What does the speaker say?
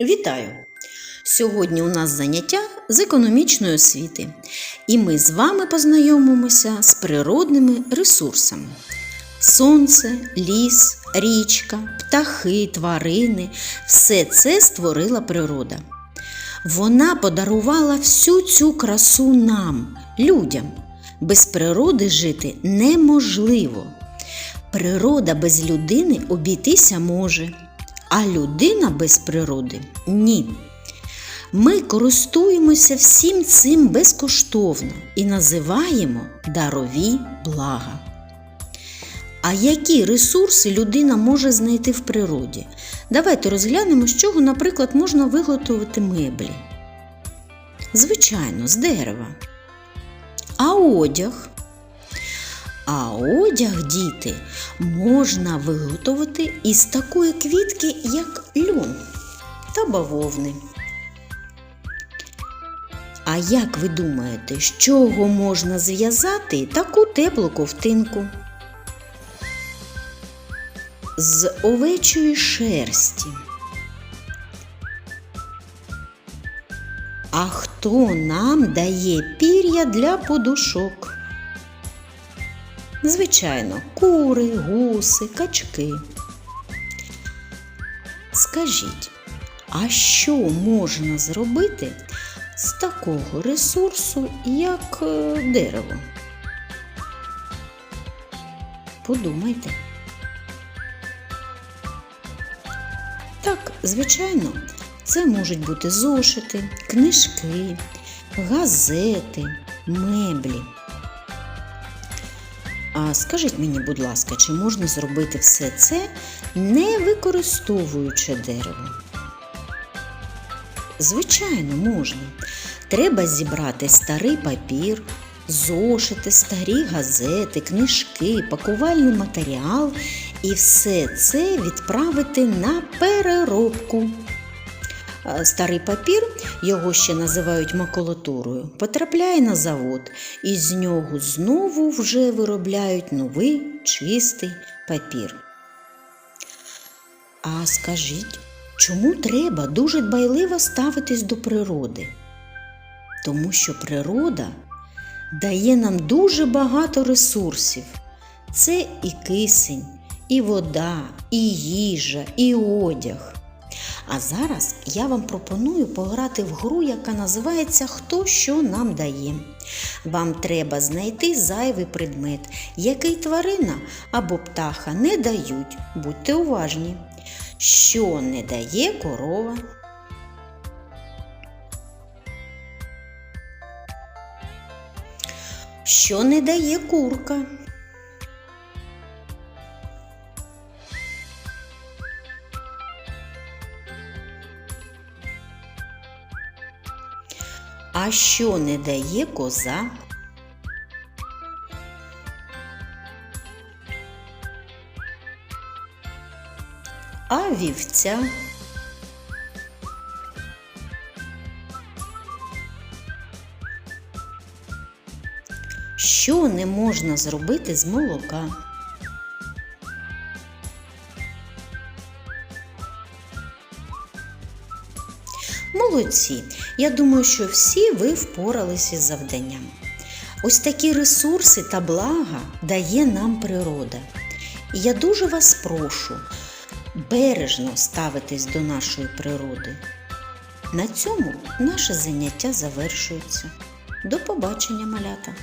Вітаю! Сьогодні у нас заняття з економічної освіти, і ми з вами познайомимося з природними ресурсами: сонце, ліс, річка, птахи, тварини все це створила природа. Вона подарувала всю цю красу нам, людям. Без природи жити неможливо. Природа без людини обійтися може, а людина без природи ні. Ми користуємося всім цим безкоштовно і називаємо дарові блага. А які ресурси людина може знайти в природі? Давайте розглянемо, з чого, наприклад, можна виготовити меблі. Звичайно, з дерева. А одяг? А одяг, діти, можна виготовити із такої квітки, як льон та бавовни. А як ви думаєте, з чого можна зв'язати таку теплу ковтинку? З овечої шерсті. А хто нам дає пір'я для подушок? Звичайно, кури, гуси, качки. Скажіть, а що можна зробити з такого ресурсу, як е, дерево? Подумайте. Так, звичайно, це можуть бути зошити, книжки, газети, меблі. А скажіть мені, будь ласка, чи можна зробити все це, не використовуючи дерево? Звичайно, можна. Треба зібрати старий папір, зошити, старі газети, книжки, пакувальний матеріал і все це відправити на переробку. Старий папір, його ще називають макулатурою, потрапляє на завод, і з нього знову вже виробляють новий чистий папір. А скажіть, чому треба дуже дбайливо ставитись до природи? Тому що природа дає нам дуже багато ресурсів. Це і кисень, і вода, і їжа, і одяг. А зараз я вам пропоную пограти в гру, яка називається Хто що нам дає. Вам треба знайти зайвий предмет, який тварина або птаха не дають. Будьте уважні. Що не дає корова? Що не дає курка? А що не дає коза? А вівця? Що не можна зробити з молока? Молодці! Я думаю, що всі ви впоралися з завданням. Ось такі ресурси та блага дає нам природа. І я дуже вас прошу бережно ставитись до нашої природи. На цьому наше заняття завершується. До побачення, малята!